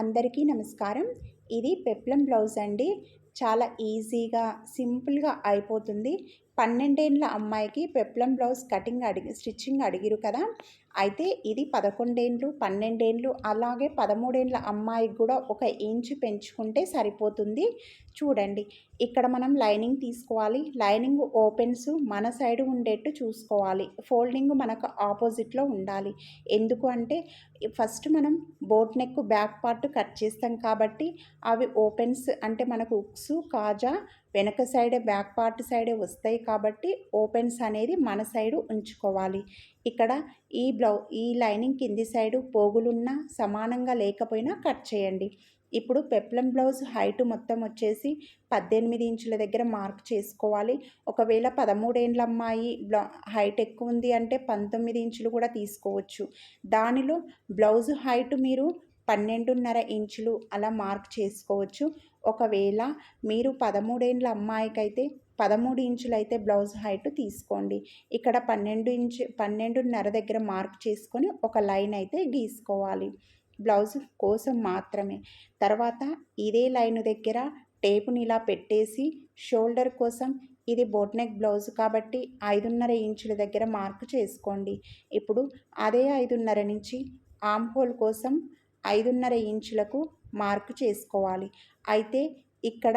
అందరికీ నమస్కారం. ఇది పెప్లం బ్లౌజ్ అండి. చాలా ఈజీగా సింపుల్గా అయిపోతుంది. పన్నెండేండ్ల అమ్మాయికి పెప్లం బ్లౌజ్ కటింగ్ అడిగి స్టిచ్చింగ్ అడిగిరు కదా. అయితే ఇది పదకొండేండ్లు పన్నెండేండ్లు అలాగే పదమూడేండ్ల అమ్మాయికి కూడా ఒక ఇంచు పెంచుకుంటే సరిపోతుంది. చూడండి ఇక్కడ మనం లైనింగ్ తీసుకోవాలి. లైనింగ్ ఓపెన్స్ మన సైడ్ ఉండేట్టు చూసుకోవాలి. ఫోల్డింగ్ మనకు ఆపోజిట్లో ఉండాలి. ఎందుకు అంటే ఫస్ట్ మనం boat neck back part cut చేస్తాం కాబట్టి అవి ఓపెన్స్ అంటే మనకు ఉక్స్ కాజా వెనక సైడే బ్యాక్ పార్ట్ సైడే వస్తాయి కాబట్టి ఓపెన్స్ అనేది మన సైడు ఉంచుకోవాలి. ఇక్కడ ఈ బ్లౌ ఈ లైనింగ్ కింది సైడు పోగులున్నా సమానంగా లేకపోయినా కట్ చేయండి. ఇప్పుడు పెప్లం బ్లౌజ్ హైట్ మొత్తం వచ్చేసి పద్దెనిమిది ఇంచుల దగ్గర మార్క్ చేసుకోవాలి. ఒకవేళ పదమూడేండ్ల అమ్మాయి బ్లౌ హైట్ ఎక్కువ ఉంది అంటే పంతొమ్మిది ఇంచులు కూడా తీసుకోవచ్చు. దానిలో బ్లౌజ్ హైట్ మీరు పన్నెండున్నర ఇంచులు అలా మార్క్ చేసుకోవచ్చు. ఒకవేళ మీరు పదమూడేండ్ల అమ్మాయికైతే పదమూడు ఇంచులు అయితే బ్లౌజ్ హైట్ తీసుకోండి. ఇక్కడ పన్నెండు ఇంచు పన్నెండున్నర దగ్గర మార్క్ చేసుకొని ఒక లైన్ అయితే గీసుకోవాలి. బ్లౌజ్ కోసం మాత్రమే. తర్వాత ఇదే లైన్ దగ్గర టేపుని ఇలా పెట్టేసి షోల్డర్ కోసం ఇది బోట్ నెక్ బ్లౌజ్ కాబట్టి ఐదున్నర ఇంచుల దగ్గర మార్క్ చేసుకోండి. ఇప్పుడు అదే ఐదున్నర నుంచి ఆమ్ హోల్ కోసం ఐదున్నర ఇంచులకు మార్కు చేసుకోవాలి. అయితే ఇక్కడ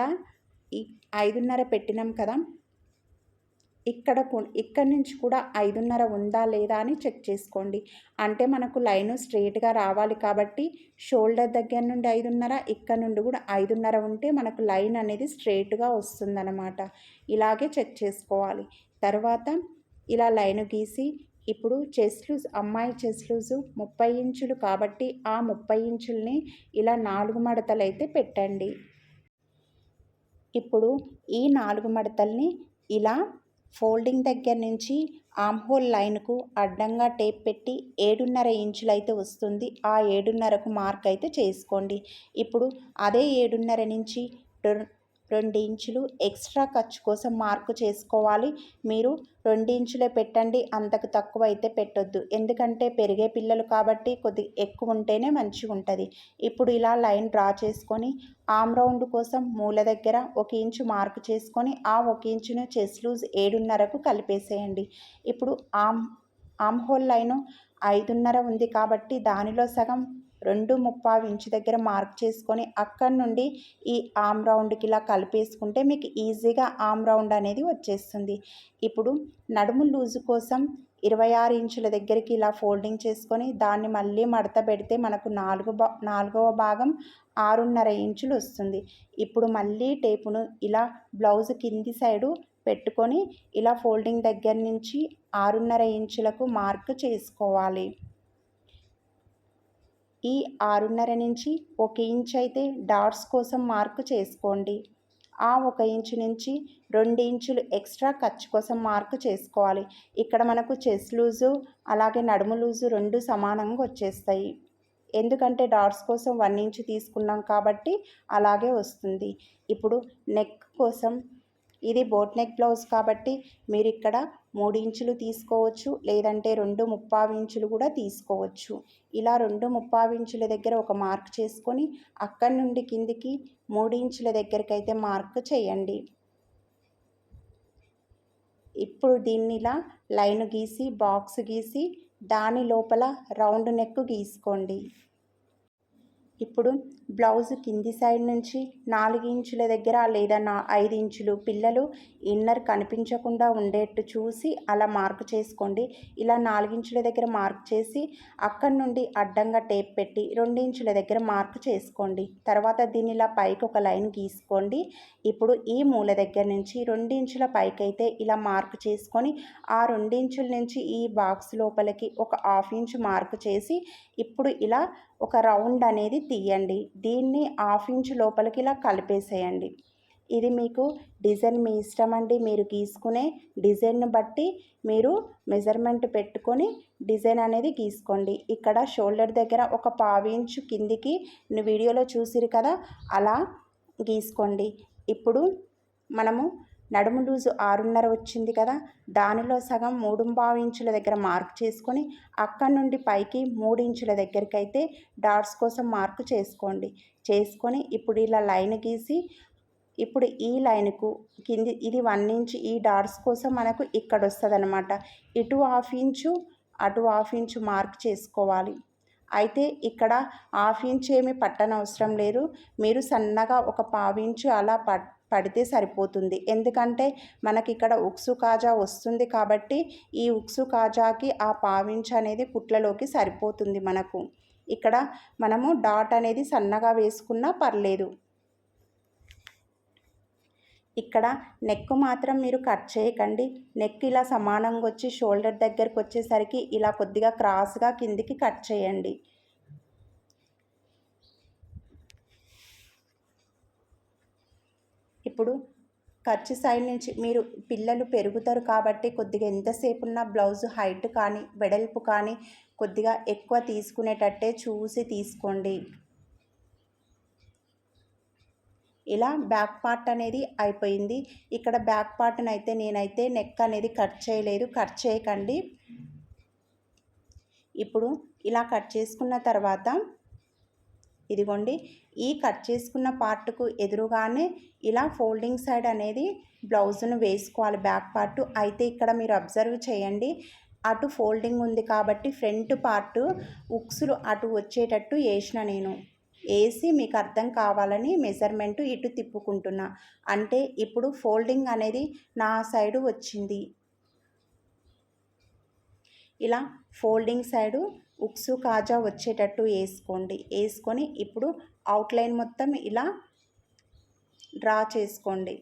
ఈ ఐదున్నర పెట్టినాం కదా. ఇక్కడ ఇక్కడ నుంచి కూడా ఐదున్నర ఉందా లేదా అని చెక్ చేసుకోండి. అంటే మనకు లైను స్ట్రైట్గా రావాలి కాబట్టి షోల్డర్ దగ్గర నుండి ఐదున్నర ఇక్కడ నుండి కూడా ఐదున్నర ఉంటే మనకు లైన్ అనేది స్ట్రైట్గా వస్తుందన్నమాట. ఇలాగే చెక్ చేసుకోవాలి. తర్వాత ఇలా లైన్ గీసి ఇప్పుడు చెస్ లూజ్ అమ్మాయి చెస్ లూజు ముప్పై ఇంచులు కాబట్టి ఆ ముప్పై ఇంచుల్ని ఇలా నాలుగు మడతలు అయితే పెట్టండి. ఇప్పుడు ఈ నాలుగు మడతల్ని ఇలా ఫోల్డింగ్ దగ్గర నుంచి ఆమ్హోల్ లైన్కు అడ్డంగా టేప్ పెట్టి ఏడున్నర ఇంచులు అయితే వస్తుంది. ఆ ఏడున్నరకు మార్క్ అయితే చేసుకోండి. ఇప్పుడు అదే ఏడున్నర నుంచి రెండు ఇంచులు ఎక్స్ట్రా ఖర్చు కోసం మార్కు చేసుకోవాలి. మీరు రెండు ఇంచులే పెట్టండి అంతకు తక్కువ అయితే పెట్టొద్దు. ఎందుకంటే పెరిగే పిల్లలు కాబట్టి కొద్ది ఎక్కువ ఉంటేనే మంచిగా ఉంటుంది. ఇప్పుడు ఇలా లైన్ డ్రా చేసుకొని ఆమ్ రౌండ్ కోసం మూల దగ్గర ఒక ఇంచు మార్కు చేసుకొని ఆ ఒక ఇంచును చెస్ లూజ్ ఏడున్నరకు కలిపేసేయండి. ఇప్పుడు ఆమ్ ఆమ్ హోల్ లైను ఐదున్నర ఉంది కాబట్టి దానిలో సగం రెండు ముప్పావు ఇంచు దగ్గర మార్క్ చేసుకొని అక్కడి నుండి ఈ ఆమ్ రౌండ్కి ఇలా కలిపేసుకుంటే మీకు ఈజీగా ఆమ్ రౌండ్ అనేది వచ్చేస్తుంది. ఇప్పుడు నడుము లూజు కోసం ఇరవై ఆరు ఇంచుల దగ్గరికి ఇలా ఫోల్డింగ్ చేసుకొని దాన్ని మళ్ళీ మడత పెడితే మనకు నాలుగు బా నాలుగవ భాగం ఆరున్నర ఇంచులు వస్తుంది. ఇప్పుడు మళ్ళీ టేపును ఇలా బ్లౌజ్ కింది సైడు పెట్టుకొని ఇలా ఫోల్డింగ్ దగ్గర నుంచి ఆరున్నర ఇంచులకు మార్క్ చేసుకోవాలి. ఈ ఆరున్నర నుంచి ఒక ఇంచ్ అయితే డాట్స్ కోసం మార్కు చేసుకోండి. ఆ ఒక ఇంచు నుంచి రెండు ఇంచులు ఎక్స్ట్రా ఖర్చు కోసం మార్కు చేసుకోవాలి. ఇక్కడ మనకు చెస్ లూజు అలాగే నడుము లూజు రెండు సమానంగా వచ్చేస్తాయి. ఎందుకంటే డాట్స్ కోసం వన్ ఇంచ్ తీసుకున్నాం కాబట్టి అలాగే వస్తుంది. ఇప్పుడు నెక్ కోసం ఇది బోట్ నెక్ బ్లౌజ్ కాబట్టి మీరు ఇక్కడ ఇంచులు తీసుకోవచ్చు లేదంటే రెండు ముప్పావు ఇంచులు కూడా తీసుకోవచ్చు. ఇలా రెండు ముప్పావు ఇంచుల దగ్గర ఒక మార్క్ చేసుకొని అక్కడి నుండి కిందికి మూడు ఇంచుల దగ్గరికి అయితే మార్క్ చేయండి. ఇప్పుడు దీన్ని ఇలా లైన్ గీసి బాక్స్ గీసి దాని లోపల రౌండ్ నెక్ గీసుకోండి. ఇప్పుడు బ్లౌజ్ కింది సైడ్ నుంచి నాలుగు ఇంచుల దగ్గర లేదా నా ఐదు ఇంచులు పిల్లలు ఇన్నర్ కనిపించకుండా ఉండేట్టు చూసి అలా మార్క్ చేసుకోండి. ఇలా నాలుగించుల దగ్గర మార్క్ చేసి అక్కడి నుండి అడ్డంగా టేప్ పెట్టి రెండించుల దగ్గర మార్క్ చేసుకోండి. తర్వాత దీన్ని ఇలా పైకి ఒక లైన్ గీసుకోండి. ఇప్పుడు ఈ మూల దగ్గర నుంచి రెండించుల పైకి అయితే ఇలా మార్క్ చేసుకొని ఆ రెండించుల నుంచి ఈ బాక్స్ లోపలికి ఒక హాఫ్ ఇంచ్ మార్క్ చేసి ఇప్పుడు ఇలా ఒక రౌండ్ అనేది తీయండి. దీన్ని హాఫ్ ఇంచ్ లోపలికి ఇలా కలిపేసేయండి. ఇది మీకు డిజైన్ మీ ఇష్టం అండి. మీరు గీసుకునే డిజైన్ను బట్టి మీరు మెజర్మెంట్ పెట్టుకొని డిజైన్ అనేది గీసుకోండి. ఇక్కడ షోల్డర్ దగ్గర ఒక పావు ఇంచు కిందికి వీడియోలో చూసిరు కదా అలా గీసుకోండి. ఇప్పుడు మనము నడుము లూజు ఆరున్నర వచ్చింది కదా దానిలో సగం మూడు ఇంచుల దగ్గర మార్క్ చేసుకొని అక్కడ నుండి పైకి మూడు ఇంచుల దగ్గరికి అయితే డాట్స్ కోసం మార్కు చేసుకోండి. చేసుకొని ఇప్పుడు ఇలా లైన్ గీసి ఇప్పుడు ఈ లైన్కు కింది ఇది వన్ ఇంచ్ ఈ డాట్స్ కోసం మనకు ఇక్కడ వస్తుంది అనమాట ఇటు హాఫ్ ఇంచు అటు హాఫ్ ఇంచు మార్క్ చేసుకోవాలి. అయితే ఇక్కడ హాఫ్ ఇంచ్ ఏమి పట్టనవసరం లేదు. మీరు సన్నగా ఒక పావించు అలా పట్ పడితే సరిపోతుంది. ఎందుకంటే మనకి ఇక్కడ ఉక్సు కాజా వస్తుంది కాబట్టి ఈ ఉక్సు కాజాకి ఆ పావించ్ అనేది పుట్లలోకి సరిపోతుంది మనకు. ఇక్కడ మనము డాట్ అనేది సన్నగా వేసుకున్నా పర్లేదు. ఇక్కడ నెక్ మాత్రం మీరు కట్ చేయకండి. నెక్ ఇలా సమానంగా వచ్చి షోల్డర్ దగ్గరకు వచ్చేసరికి ఇలా కొద్దిగా క్రాస్గా కిందికి కట్ చేయండి. ఇప్పుడు ఖర్చు సైడ్ నుంచి మీరు పిల్లలు పెరుగుతారు కాబట్టి కొద్దిగా ఎంతసేపు ఉన్న బ్లౌజ్ హైట్ కానీ వెడల్పు కానీ కొద్దిగా ఎక్కువ తీసుకునేటట్టే చూసి తీసుకోండి. ఇలా బ్యాక్ పార్ట్ అనేది అయిపోయింది. ఇక్కడ బ్యాక్ పార్ట్ని అయితే నేనైతే నెక్ అనేది కట్ చేయలేదు. కట్ చేయకండి. ఇప్పుడు ఇలా కట్ చేసుకున్న తర్వాత ఇదిగోండి ఈ కట్ చేసుకున్న పార్ట్కు ఎదురుగానే ఇలా ఫోల్డింగ్ సైడ్ అనేది బ్లౌజ్ను వేసుకోవాలి బ్యాక్ పార్ట్. అయితే ఇక్కడ మీరు అబ్జర్వ్ చేయండి అటు ఫోల్డింగ్ ఉంది కాబట్టి ఫ్రంట్ పార్ట్ ఉక్సులు అటు వచ్చేటట్టు వేసిన నేను. వేసి మీకు అర్థం కావాలని మెజర్మెంట్ ఇటు తిప్పుకుంటున్నా. అంటే ఇప్పుడు ఫోల్డింగ్ అనేది నా సైడు వచ్చింది. ఇలా ఫోల్డింగ్ సైడు ఉక్సు కాజా వచ్చేటట్టు వేసుకోండి. వేసుకొని ఇప్పుడు అవుట్లైన్ మొత్తం ఇలా డ్రా చేసుకోండి.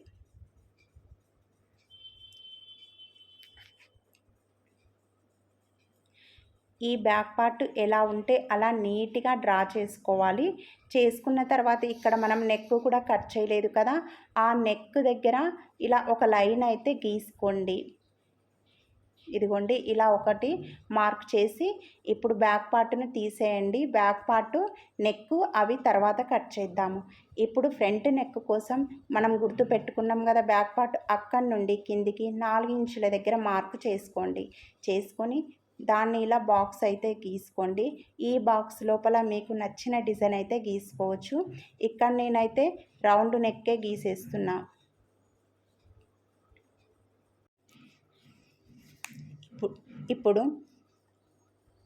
ఈ బ్యాక్ పార్ట్ ఎలా ఉంటే అలా నీట్గా డ్రా చేసుకోవాలి. చేసుకున్న తర్వాత ఇక్కడ మనం నెక్ కూడా కట్ చేయలేదు కదా. ఆ నెక్ దగ్గర ఇలా ఒక లైన్ అయితే గీసుకోండి. ఇదిగోండి ఇలా ఒకటి మార్క్ చేసి ఇప్పుడు బ్యాక్ పార్ట్ను తీసేయండి. బ్యాక్ పార్ట్ నెక్ అవి తర్వాత కట్ చేద్దాము. ఇప్పుడు ఫ్రంట్ నెక్ కోసం మనం గుర్తు పెట్టుకున్నాం కదా బ్యాక్ పార్ట్ అక్కడి నుండి కిందికి నాలుగు ఇంచుల దగ్గర మార్క్ చేసుకోండి. చేసుకొని దాన్ని ఇలా బాక్స్ అయితే గీసుకోండి. ఈ బాక్స్ లోపల మీకు నచ్చిన డిజైన్ అయితే గీసుకోవచ్చు. ఇక్కడ నేనైతే రౌండ్ నెక్కే గీసేస్తున్నా. ఇప్పుడు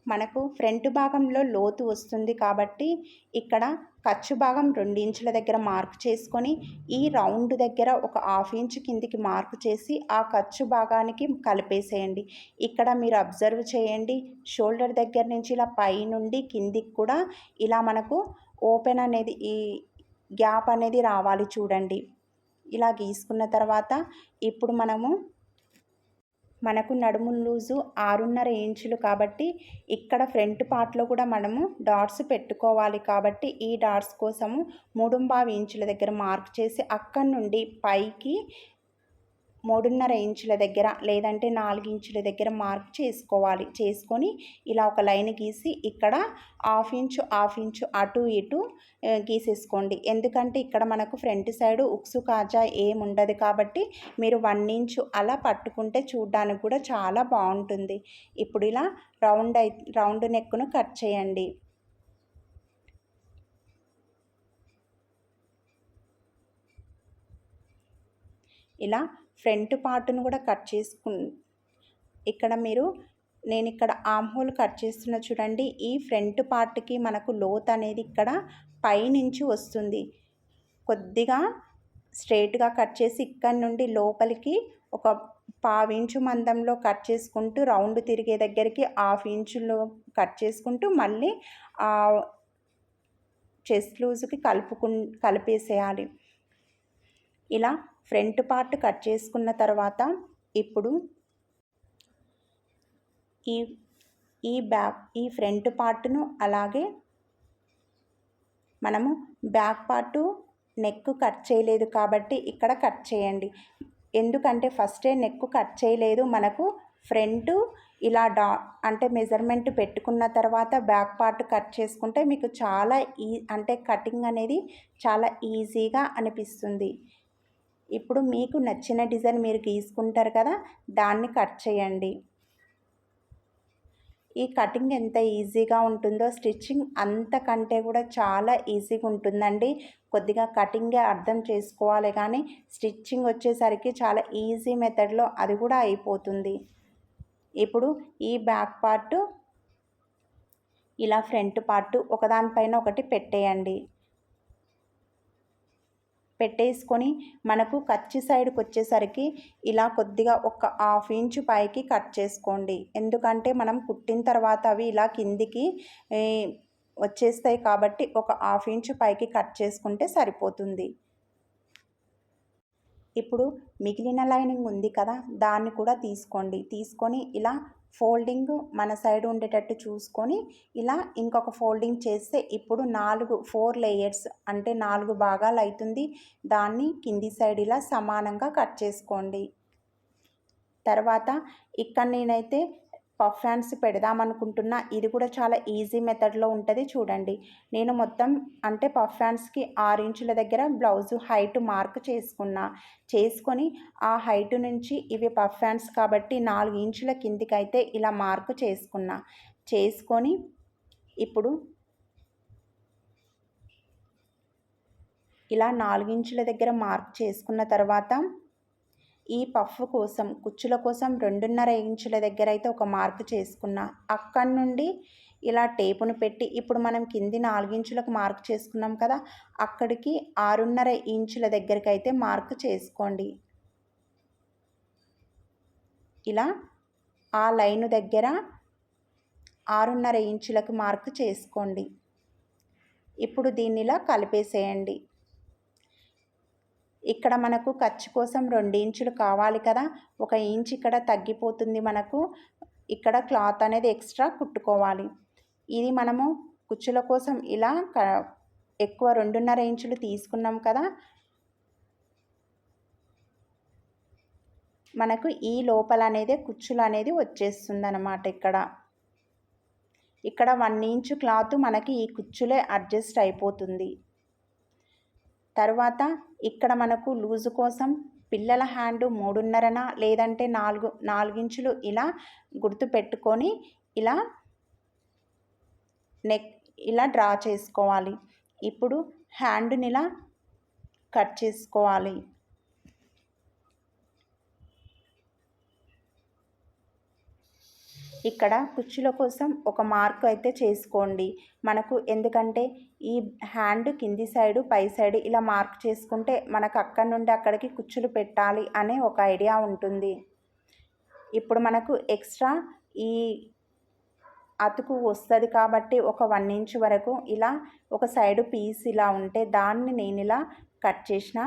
మనకు ఫ్రంట్ భాగంలో లోతు వస్తుంది కాబట్టి ఇక్కడ ఖర్చు భాగం ఇంచుల దగ్గర మార్క్ చేసుకొని ఈ రౌండ్ దగ్గర ఒక హాఫ్ ఇంచ్ కిందికి మార్క్ చేసి ఆ ఖర్చు భాగానికి కలిపేసేయండి. ఇక్కడ మీరు అబ్జర్వ్ చేయండి. షోల్డర్ దగ్గర నుంచి ఇలా పై నుండి కిందికి కూడా ఇలా మనకు ఓపెన్ అనేది ఈ గ్యాప్ అనేది రావాలి చూడండి. ఇలా గీసుకున్న తర్వాత ఇప్పుడు మనము మనకు నడుము లూజు ఆరున్నర ఇంచులు కాబట్టి ఇక్కడ ఫ్రంట్ పార్ట్లో కూడా మనము డాట్స్ పెట్టుకోవాలి కాబట్టి ఈ డాట్స్ కోసము మూడుంబావి ఇంచుల దగ్గర మార్క్ చేసి అక్కడి నుండి పైకి మూడున్నర ఇంచుల దగ్గర లేదంటే నాలుగు ఇంచుల దగ్గర మార్క్ చేసుకోవాలి. చేసుకొని ఇలా ఒక లైన్ గీసి ఇక్కడ హాఫ్ ఇంచు హాఫ్ ఇంచు అటు ఇటు గీసేసుకోండి. ఎందుకంటే ఇక్కడ మనకు ఫ్రంట్ సైడ్ ఉక్సు కాజా ఏముండదు కాబట్టి మీరు వన్ ఇంచు అలా పట్టుకుంటే చూడ్డానికి కూడా చాలా బాగుంటుంది. ఇప్పుడు ఇలా రౌండ్ అయి రౌండ్ నెక్ను కట్ చేయండి. ఇలా ఫ్రంట్ పార్ట్ను కూడా కట్ చేసుకు ఇక్కడ మీరు నేను ఇక్కడ ఆమ్ హోల్ కట్ చేస్తున్న చూడండి ఈ ఫ్రంట్ పార్ట్కి మనకు లోత్ అనేది ఇక్కడ పైనుంచి వస్తుంది. కొద్దిగా స్ట్రైట్గా కట్ చేసి ఇక్కడ నుండి లోపలికి ఒక పావించు మందంలో కట్ చేసుకుంటూ రౌండ్ తిరిగే దగ్గరికి హాఫ్ ఇంచులో కట్ చేసుకుంటూ మళ్ళీ చెస్ట్ లూజ్కి కలుపుకు కలిపేసేయాలి. ఇలా ఫ్రంట్ పార్ట్ కట్ చేసుకున్న తర్వాత ఇప్పుడు ఈ ఈ బ్యాక్ ఈ ఫ్రంట్ పార్ట్ను అలాగే మనము బ్యాక్ పార్టు నెక్ కట్ చేయలేదు కాబట్టి ఇక్కడ కట్ చేయండి. ఎందుకంటే ఫస్టే నెక్ కట్ చేయలేదు. మనకు ఫ్రంట్ ఇలా డా అంటే మెజర్మెంట్ పెట్టుకున్న తర్వాత బ్యాక్ పార్ట్ కట్ చేసుకుంటే మీకు చాలా ఈ అంటే కటింగ్ అనేది చాలా ఈజీగా అనిపిస్తుంది. ఇప్పుడు మీకు నచ్చిన డిజైన్ మీరు గీసుకుంటారు కదా దాన్ని కట్ చేయండి. ఈ కటింగ్ ఎంత ఈజీగా ఉంటుందో స్టిచ్చింగ్ అంతకంటే కూడా చాలా ఈజీగా ఉంటుందండి. కొద్దిగా కటింగే అర్థం చేసుకోవాలి కానీ స్టిచ్చింగ్ వచ్చేసరికి చాలా ఈజీ మెథడ్లో అది కూడా అయిపోతుంది. ఇప్పుడు ఈ బ్యాక్ పార్ట్ ఇలా ఫ్రంట్ పార్ట్ ఒకదానిపైన ఒకటి పెట్టేయండి. పెట్టేసుకొని మనకు కచ్చి సైడ్కి వచ్చేసరికి ఇలా కొద్దిగా ఒక హాఫ్ ఇంచు పైకి కట్ చేసుకోండి. ఎందుకంటే మనం కుట్టిన తర్వాత అవి ఇలా కిందికి వచ్చేస్తాయి కాబట్టి ఒక హాఫ్ ఇంచు పైకి కట్ చేసుకుంటే సరిపోతుంది. ఇప్పుడు మిగిలిన లైనింగ్ ఉంది కదా దాన్ని కూడా తీసుకోండి. తీసుకొని ఇలా ఫోల్డింగ్ మన సైడ్ ఉండేటట్టు చూసుకొని ఇలా ఇంకొక ఫోల్డింగ్ చేస్తే ఇప్పుడు నాలుగు ఫోర్ లేయర్స్ అంటే నాలుగు భాగాలు అవుతుంది దాన్ని కింది సైడ్ ఇలా సమానంగా కట్ చేసుకోండి. తర్వాత ఇక్కడ నేనైతే పఫ్ హ్యాండ్స్ పెడదామనుకుంటున్నా ఇది కూడా చాలా ఈజీ మెథడ్లో ఉంటుంది చూడండి. నేను మొత్తం అంటే పఫ్ హ్యాండ్స్కి ఆరు ఇంచుల దగ్గర బ్లౌజ్ హైట్ మార్క్ చేసుకున్నా. చేసుకొని ఆ హైట్ నుంచి ఇవి పఫ్ హ్యాండ్స్ కాబట్టి నాలుగు ఇంచుల కిందికి అయితే ఇలా మార్క్ చేసుకున్నా. చేసుకొని ఇప్పుడు ఇలా నాలుగించుల దగ్గర మార్క్ చేసుకున్న తర్వాత ఈ పఫ్ కోసం కుచ్చుల కోసం రెండున్నర ఇంచుల దగ్గర అయితే ఒక మార్క్ చేసుకున్నా. అక్కడి నుండి ఇలా టేపును పెట్టి ఇప్పుడు మనం కింది నాలుగించులకు మార్క్ చేసుకున్నాం కదా అక్కడికి ఆరున్నర ఇంచుల దగ్గరికి అయితే మార్క్ చేసుకోండి. ఇలా ఆ లైను దగ్గర ఆరున్నర ఇంచులకు మార్క్ చేసుకోండి. ఇప్పుడు దీన్నిలా కలిపేసేయండి. ఇక్కడ మనకు ఖర్చు కోసం రెండు ఇంచులు కావాలి కదా. ఒక ఇంచ్ ఇక్కడ తగ్గిపోతుంది మనకు. ఇక్కడ క్లాత్ అనేది ఎక్స్ట్రా కుట్టుకోవాలి. ఇది మనము కుచ్చుల కోసం ఇలా ఎక్కువ రెండున్నర ఇంచులు తీసుకున్నాం కదా. మనకు ఈ లోపల అనేది కుచ్చులు అనేది వచ్చేస్తుంది అన్నమాట ఇక్కడ. ఇక్కడ వన్ ఇంచు క్లాత్ మనకి ఈ కుచ్చులే అడ్జస్ట్ అయిపోతుంది. తర్వాత ఇక్కడ మనకు లూజు కోసం పిల్లల హ్యాండ్ మూడున్నరన లేదంటే నాలుగు నాలుగించులు ఇలా గుర్తు పెట్టుకొని ఇలా నెక్ ఇలా డ్రా చేసుకోవాలి. ఇప్పుడు హ్యాండ్ని ఇలా కట్ చేసుకోవాలి. ఇక్కడ కుర్చీల కోసం ఒక మార్క్ అయితే చేసుకోండి. మనకు ఎందుకంటే ఈ హ్యాండ్ కింది సైడు పై సైడ్ ఇలా మార్క్ చేసుకుంటే మనకు అక్కడి నుండి అక్కడికి కుచ్చులు పెట్టాలి అనే ఒక ఐడియా ఉంటుంది. ఇప్పుడు మనకు ఎక్స్ట్రా ఈ అతుకు వస్తుంది కాబట్టి ఒక వన్ ఇంచ్ వరకు ఇలా ఒక సైడు పీస్ ఇలా ఉంటే దాన్ని నేను ఇలా కట్ చేసిన.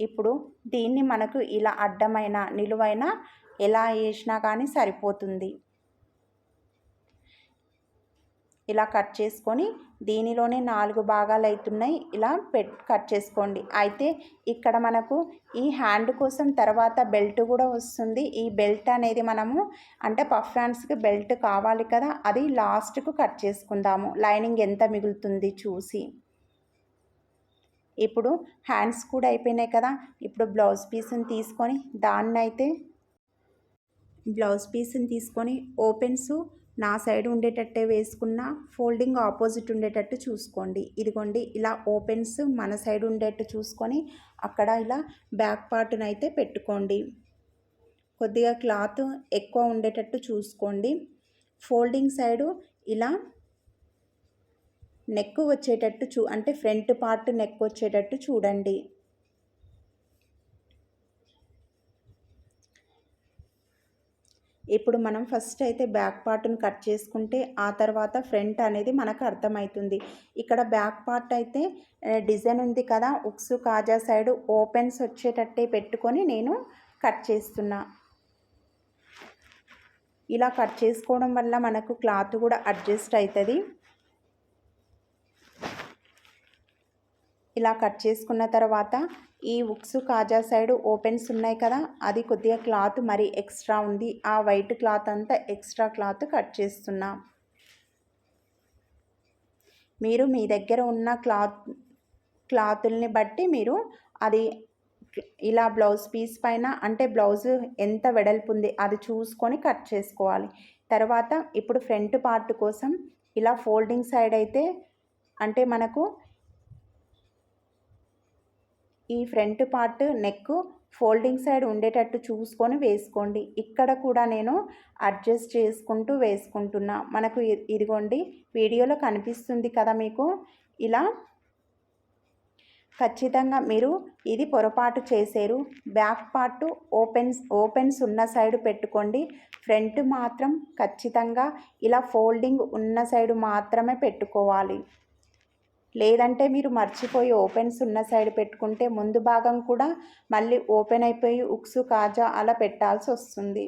ఇప్పుడు దీన్ని మనకు ఇలా అడ్డమైన నిలువైన ఎలా వేసినా కానీ సరిపోతుంది. ఇలా కట్ చేసుకొని దీనిలోనే నాలుగు భాగాలు అవుతున్నాయి ఇలా పెట్ కట్ చేసుకోండి. అయితే ఇక్కడ మనకు ఈ హ్యాండ్ కోసం తర్వాత బెల్ట్ కూడా వస్తుంది. ఈ బెల్ట్ అనేది మనము అంటే పఫ్ హ్యాండ్స్కి బెల్ట్ కావాలి కదా అది లాస్ట్కు కట్ చేసుకుందాము. లైనింగ్ ఎంత మిగులుతుంది చూసి. ఇప్పుడు హ్యాండ్స్ కూడా అయిపోయినాయి కదా ఇప్పుడు బ్లౌజ్ పీస్ని తీసుకొని దాన్నైతే బ్లౌజ్ పీస్ని తీసుకొని ఓపెన్స్ నా సైడ్ ఉండేటట్టే వేసుకున్న ఫోల్డింగ్ ఆపోజిట్ ఉండేటట్టు చూసుకోండి. ఇదిగోండి ఇలా ఓపెన్స్ మన సైడ్ ఉండేట్టు చూసుకొని అక్కడ ఇలా బ్యాక్ పార్ట్ని అయితే పెట్టుకోండి. కొద్దిగా క్లాత్ ఎక్కువ ఉండేటట్టు చూసుకోండి. ఫోల్డింగ్ సైడు ఇలా నెక్ వచ్చేటట్టు చూ అంటే ఫ్రంట్ పార్ట్ నెక్ వచ్చేటట్టు చూడండి. ఇప్పుడు మనం ఫస్ట్ అయితే బ్యాక్ పార్ట్ను కట్ చేసుకుంటే ఆ తర్వాత ఫ్రంట్ అనేది మనకు అర్థమవుతుంది ఇక్కడ బ్యాక్ పార్ట్ అయితే డిజైన్ ఉంది కదా ఉక్సు కాజా సైడ్ ఓపెన్స్ వచ్చేటట్టే పెట్టుకొని నేను కట్ చేస్తున్నా. ఇలా కట్ చేసుకోవడం వల్ల మనకు క్లాత్ కూడా అడ్జస్ట్ అవుతుంది. ఇలా కట్ చేసుకున్న తర్వాత ఈ ఉక్స్ కాజా సైడ్ ఓపెన్స్ ఉన్నాయి కదా అది కొద్దిగా క్లాత్ మరి ఎక్స్ట్రా ఉంది. ఆ వైట్ క్లాత్ అంతా ఎక్స్ట్రా క్లాత్ కట్ చేస్తున్నా. మీరు మీ దగ్గర ఉన్న క్లాత్ క్లాతుల్ని బట్టి మీరు అది ఇలా బ్లౌజ్ పీస్ పైన అంటే బ్లౌజ్ ఎంత వెడల్పు ఉంది అది చూసుకొని కట్ చేసుకోవాలి. తర్వాత ఇప్పుడు ఫ్రంట్ పార్ట్ కోసం ఇలా ఫోల్డింగ్ సైడ్ అయితే అంటే మనకు ఈ front part neck folding side ఉండేటట్టు చూసుకొని వేసుకోండి. ఇక్కడ కూడా నేను అడ్జస్ట్ చేసుకుంటూ వేసుకుంటున్నా. మనకు ఇదిగోండి వీడియోలో కనిపిస్తుంది కదా మీకు? ఇలా ఖచ్చితంగా మీరు ఇది పొరపాటు చేశారు బ్యాక్ పార్ట్ ఓపెన్స్ ఓపెన్స్ ఉన్న సైడ్ పెట్టుకోండి. ఫ్రంట్ మాత్రం ఖచ్చితంగా ఇలా ఫోల్డింగ్ ఉన్న సైడ్ మాత్రమే పెట్టుకోవాలి. లేదంటే మీరు మర్చిపోయి ఓపెన్స్ ఉన్న సైడ్ పెట్టుకుంటే ముందు భాగం కూడా మళ్ళీ ఓపెన్ అయిపోయి ఉక్సు కాజా అలా పెట్టాల్సి వస్తుంది.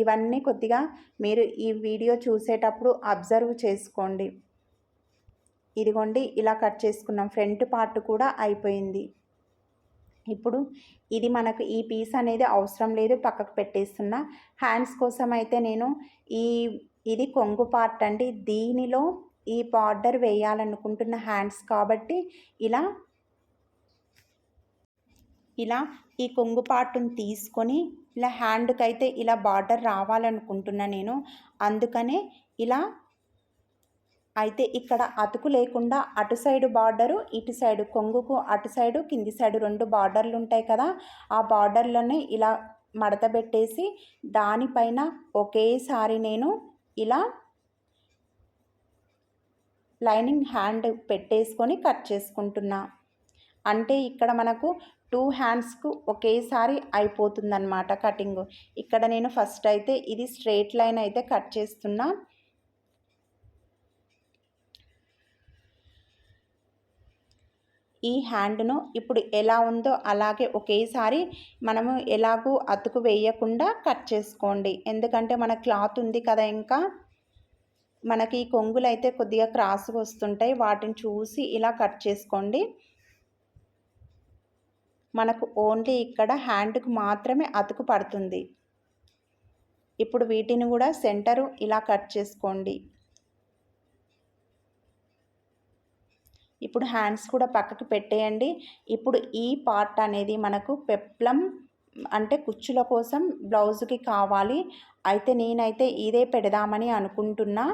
ఇవన్నీ కొద్దిగా మీరు ఈ వీడియో చూసేటప్పుడు అబ్జర్వ్ చేసుకోండి. ఇదిగోండి ఇలా కట్ చేసుకున్నాం. ఫ్రంట్ పార్ట్ కూడా అయిపోయింది. ఇప్పుడు ఇది మనకు ఈ పీస్ అనేది అవసరం లేదు పక్కకు పెట్టేస్తున్నా. హ్యాండ్స్ కోసం అయితే నేను ఈ ఇది కొంగు పార్ట్ అండి. దీనిలో ఈ బార్డర్ వేయాలనుకుంటున్న హ్యాండ్స్ కాబట్టి ఇలా ఇలా ఈ కొంగు పార్ట్ని తీసుకొని ఇలా హ్యాండ్కి అయితే ఇలా బార్డర్ రావాలనుకుంటున్నా నేను. అందుకనే ఇలా అయితే ఇక్కడ అతుకు లేకుండా అటు సైడు బార్డరు ఇటు సైడు కొంగుకు అటు సైడు కింది సైడు రెండు బార్డర్లు ఉంటాయి కదా ఆ బార్డర్లోనే ఇలా మడత పెట్టేసి దానిపైన ఒకేసారి నేను ఇలా లైనింగ్ హ్యాండ్ పెట్టేసుకొని కట్ చేసుకుంటున్నా. అంటే ఇక్కడ మనకు టూ హ్యాండ్స్కు ఒకేసారి అయిపోతుందన్నమాట కటింగ్. ఇక్కడ నేను ఫస్ట్ అయితే ఇది స్ట్రేట్ లైన్ అయితే కట్ చేస్తున్నా. ఈ హ్యాండ్ను ఇప్పుడు ఎలా ఉందో అలాగే ఒకేసారి మనము ఎలాగూ అతుకు వేయకుండా కట్ చేసుకోండి. ఎందుకంటే మన క్లాత్ ఉంది కదా ఇంకా. మనకి ఈ కొంగులు అయితే కొద్దిగా క్రాస్గా వస్తుంటాయి. వాటిని చూసి ఇలా కట్ చేసుకోండి. మనకు ఓన్లీ ఇక్కడ హ్యాండ్కి మాత్రమే అతుకు పడుతుంది. ఇప్పుడు వీటిని కూడా సెంటరు ఇలా కట్ చేసుకోండి. ఇప్పుడు హ్యాండ్స్ కూడా పక్కకు పెట్టేయండి. ఇప్పుడు ఈ పార్ట్ అనేది మనకు పెప్లం అంటే కుచ్చుల కోసం బ్లౌజ్కి కావాలి. అయితే నేనైతే ఇదే పెడదామని అనుకుంటున్నా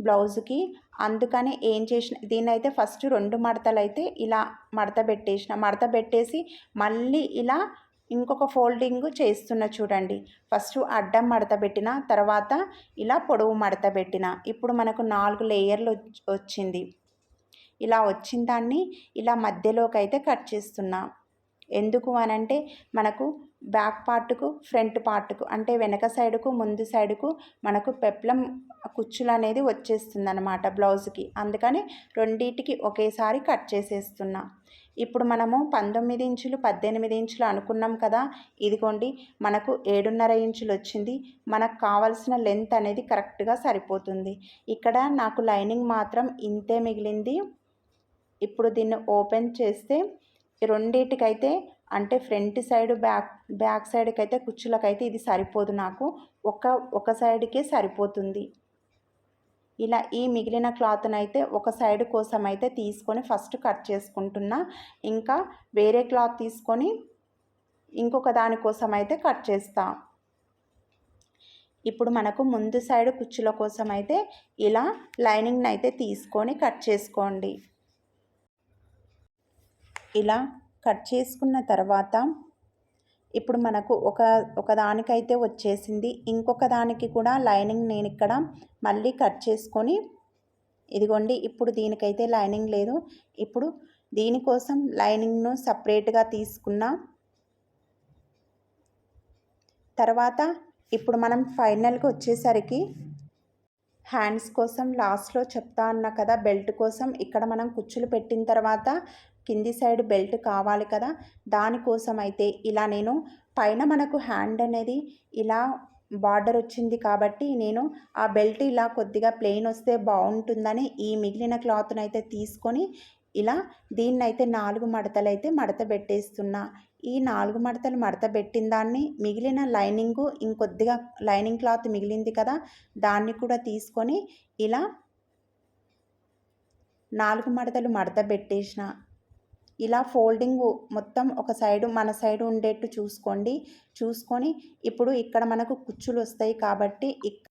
బ్లౌజ్కి. అందుకని ఏం చేసిన దీన్నైతే అయితే ఫస్ట్ రెండు మడతలు అయితే ఇలా మడత పెట్టేసిన మడత పెట్టేసి మళ్ళీ ఇలా ఇంకొక ఫోల్డింగ్ చేస్తున్న చూడండి. ఫస్ట్ అడ్డం మడత పెట్టిన తర్వాత ఇలా పొడవు మడత పెట్టిన. ఇప్పుడు మనకు నాలుగు లేయర్లు వచ్చింది. ఇలా వచ్చిన దాన్ని ఇలా మధ్యలోకి అయితే కట్ చేస్తున్నా. ఎందుకు అనంటే మనకు బ్యాక్ పార్ట్కు ఫ్రంట్ పార్ట్కు అంటే వెనక సైడుకు ముందు సైడుకు మనకు పెప్లం కుచ్చులు అనేది వచ్చేస్తుంది అనమాట బ్లౌజ్కి. అందుకని రెండింటికి ఒకేసారి కట్ చేసేస్తున్నా. ఇప్పుడు మనము పంతొమ్మిది ఇంచులు పద్దెనిమిది ఇంచులు అనుకున్నాం కదా ఇదిగోండి మనకు ఏడున్నర ఇంచులు వచ్చింది మనకు కావాల్సిన లెంత్ అనేది కరెక్ట్గా సరిపోతుంది. ఇక్కడ నాకు లైనింగ్ మాత్రం ఇంతే మిగిలింది. ఇప్పుడు దీన్ని ఓపెన్ చేస్తే రెండింటికైతే అంటే ఫ్రంట్ సైడ్ బ్యాక్ బ్యాక్ సైడ్కి అయితే కుచ్చులకైతే ఇది సరిపోదు నాకు. ఒక ఒక సైడ్కే సరిపోతుంది. ఇలా ఈ మిగిలిన క్లాత్ని అయితే ఒక సైడ్ కోసం అయితే తీసుకొని ఫస్ట్ కట్ చేసుకుంటున్నా. ఇంకా వేరే క్లాత్ తీసుకొని ఇంకొక దానికోసం అయితే కట్ చేస్తా. ఇప్పుడు మనకు ముందు సైడ్ కుచ్చుల కోసం అయితే ఇలా లైనింగ్ని అయితే తీసుకొని కట్ చేసుకోండి. ఇలా కట్ చేసుకున్న తర్వాత ఇప్పుడు మనకు ఒక ఒక దానికైతే వచ్చేసింది. ఇంకొక దానికి కూడా లైనింగ్ నేను ఇక్కడ మళ్ళీ కట్ చేసుకొని ఇదిగోండి ఇప్పుడు దీనికైతే లైనింగ్ లేదు. ఇప్పుడు దీనికోసం లైనింగ్ను సపరేట్గా తీసుకున్నా తర్వాత ఇప్పుడు మనం ఫైనల్గా వచ్చేసరికి హ్యాండ్స్ కోసం లాస్ట్లో చెప్తా అన్నా కదా బెల్ట్ కోసం. ఇక్కడ మనం కుచ్చులు పెట్టిన తర్వాత కింది సైడ్ బెల్ట్ కావాలి కదా దానికోసం అయితే ఇలా నేను పైన మనకు హ్యాండ్ అనేది ఇలా బార్డర్ వచ్చింది కాబట్టి నేను ఆ బెల్ట్ ఇలా కొద్దిగా ప్లెయిన్ వస్తే బాగుంటుందని ఈ మిగిలిన క్లాత్ని అయితే తీసుకొని ఇలా దీన్నైతే నాలుగు మడతలు అయితే మడత పెట్టేస్తున్నా. ఈ నాలుగు మడతలు మడత పెట్టిన దాన్ని మిగిలిన లైనింగు ఇంకొద్దిగా లైనింగ్ క్లాత్ మిగిలింది కదా దాన్ని కూడా తీసుకొని ఇలా నాలుగు మడతలు మడత పెట్టేసిన. ఇలా ఫోల్డింగ్ మొత్తం ఒక సైడు మన సైడు ఉండేట్టు చూసుకోండి. చూసుకొని ఇప్పుడు ఇక్కడ మనకు కుచ్చులు వస్తాయి కాబట్టి ఇక్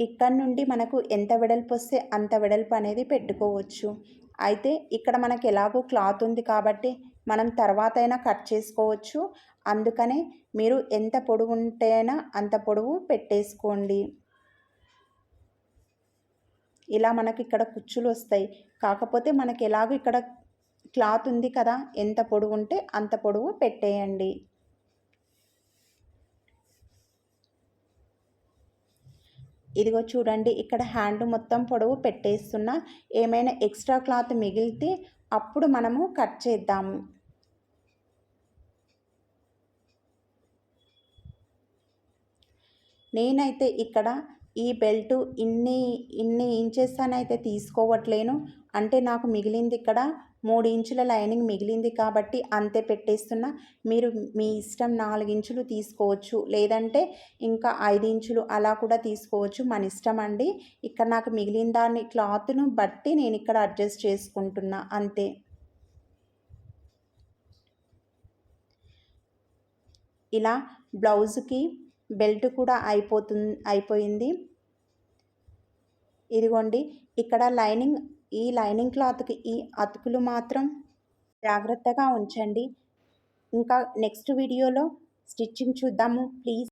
ఇక్కడ నుండి మనకు ఎంత వెడల్పు వస్తే అంత వెడల్పు అనేది పెట్టుకోవచ్చు. అయితే ఇక్కడ మనకు ఎలాగో క్లాత్ ఉంది కాబట్టి మనం తర్వాత అయినా కట్ చేసుకోవచ్చు. అందుకనే మీరు ఎంత పొడవు ఉంటేనా అంత పొడవు పెట్టేసుకోండి. ఇలా మనకి ఇక్కడ కుచ్చులు వస్తాయి. కాకపోతే మనకి ఎలాగో ఇక్కడ క్లాత్ ఉంది కదా ఎంత పొడవు ఉంటే అంత పొడవు పెట్టేయండి. ఇదిగో చూడండి ఇక్కడ హ్యాండ్ మొత్తం పొడవు పెట్టేస్తున్నా ఏమైనా ఎక్స్ట్రా క్లాత్ మిగిలితే అప్పుడు మనము కట్ చేద్దాము నేనైతే ఇక్కడ ఈ బెల్ట్ ఇన్ని ఇన్ని ఇంచెస్ అని అయితే తీసుకోవట్లేను. అంటే నాకు మిగిలింది ఇక్కడ మూడు ఇంచుల లైనింగ్ మిగిలింది కాబట్టి అంతే పెట్టేస్తున్నా. మీరు మీ ఇష్టం నాలుగు ఇంచులు తీసుకోవచ్చు. లేదంటే ఇంకా ఐదు ఇంచులు అలా కూడా తీసుకోవచ్చు. మన ఇష్టం అండి. ఇక్కడ నాకు మిగిలిన దాన్ని క్లాత్ను బట్టి నేను ఇక్కడ అడ్జస్ట్ చేసుకుంటున్నా. అంతే. ఇలా బ్లౌజ్కి బెల్ట్ కూడా అయిపోతు అయిపోయింది. ఇదిగోండి ఇక్కడ లైనింగ్ ఈ లైనింగ్ క్లాత్కి ఈ అతుకులు మాత్రం జాగ్రత్తగా ఉంచండి. ఇంకా నెక్స్ట్ వీడియోలో స్టిచ్చింగ్ చూద్దాము. ప్లీజ్.